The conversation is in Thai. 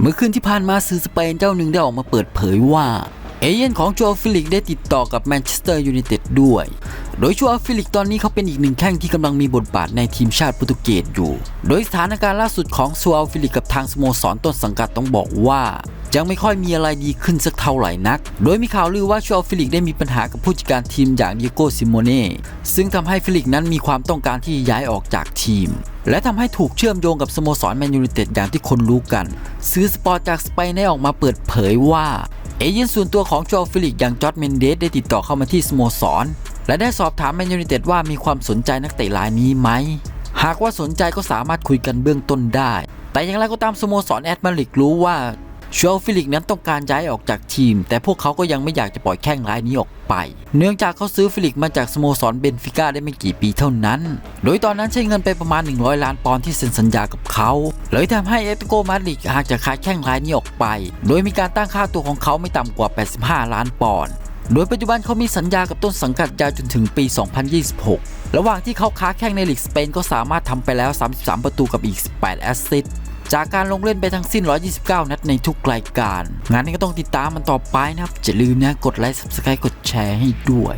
เมื่อคืนที่ผ่านมาสื่อสเปนเจ้าหนึ่งได้ออกมาเปิดเผยว่า เอเย่นของโจฟิลิกได้ติดต่อกับแมนเชสเตอร์ยูไนเต็ดด้วย โดยชัวฟิลิกตอนนี้เขาเป็นอีกหนึ่งแข้งที่กำลังมีบทบาทในทีมชาติโปรตุเกสอยู่ โดยสถานการณ์ล่าสุดของชัวฟิลิกกับทางสโมสรต้นสังกัดต้องบอกว่า ยังไม่ค่อยมีอะไรดีขึ้นสักเท่าไหร่นัก โดยมีข่าวลือว่าชัวฟิลิกได้มีปัญหากับผู้จัดการทีมอย่างดิโก้ซิโมเน่ซึ่งทำให้ฟิลิกนั้นมีความต้องการที่ย้ายออกจากทีม และทำให้ถูกเชื่อมโยงกับสโมสรแมนยูไนเต็ดอย่างที่คนรู้กัน ซื้อสปอร์ตจากสเปนได้ออกมาเปิดเผยว่าเอเย่นส่วนตัวของโจฟิลิกอย่างจอร์ดเมนเดสได้ติดต่อเข้ามาที่สโมสร และได้สอบถามแมนยูไนเต็ดว่ามีความสนใจนักเตะรายนี้ไหม หากว่าสนใจก็สามารถคุยกันเบื้องต้นได้ แต่อย่างไรก็ตามสโมสรแอดมาริกรู้ว่า โชฟิลิกนั้นต้องการย้ายออกจากทีม แต่พวกเขาก็ยังไม่อยากจะปล่อยแข้งรายนี้ออกไป เนื่องจากเขาซื้อฟิลิกมาจากสโมสรเบนฟิก้าได้ไม่กี่ปีเท่านั้น โดยตอนนั้นใช้เงินไปประมาณ 100 ล้านปอนด์ที่เซ็นสัญญากับเขาเลยทำให้เอตโกมาดริดหากจะขายแข้งรายนี้ออกไป โดยมีการตั้งค่าตัวของเขาไม่ต่ำกว่า 85 ล้านปอนด์โดยปัจจุบันเขามีสัญญากับต้นสังกัดยาวจนถึงปี 2026 ระหว่างที่เขาค้าแข่งในลีกสเปนก็สามารถทำไปแล้ว 33 ประตูกับอีก 18 แอสซิสต์ จากการลงเล่นไปทั้งสิ้น 129 นัดในทุกรายการ งานนี้ก็ต้องติดตามมันต่อไปนะครับอย่าลืมนะกดไลค์ Subscribe กดแชร์ให้ด้วย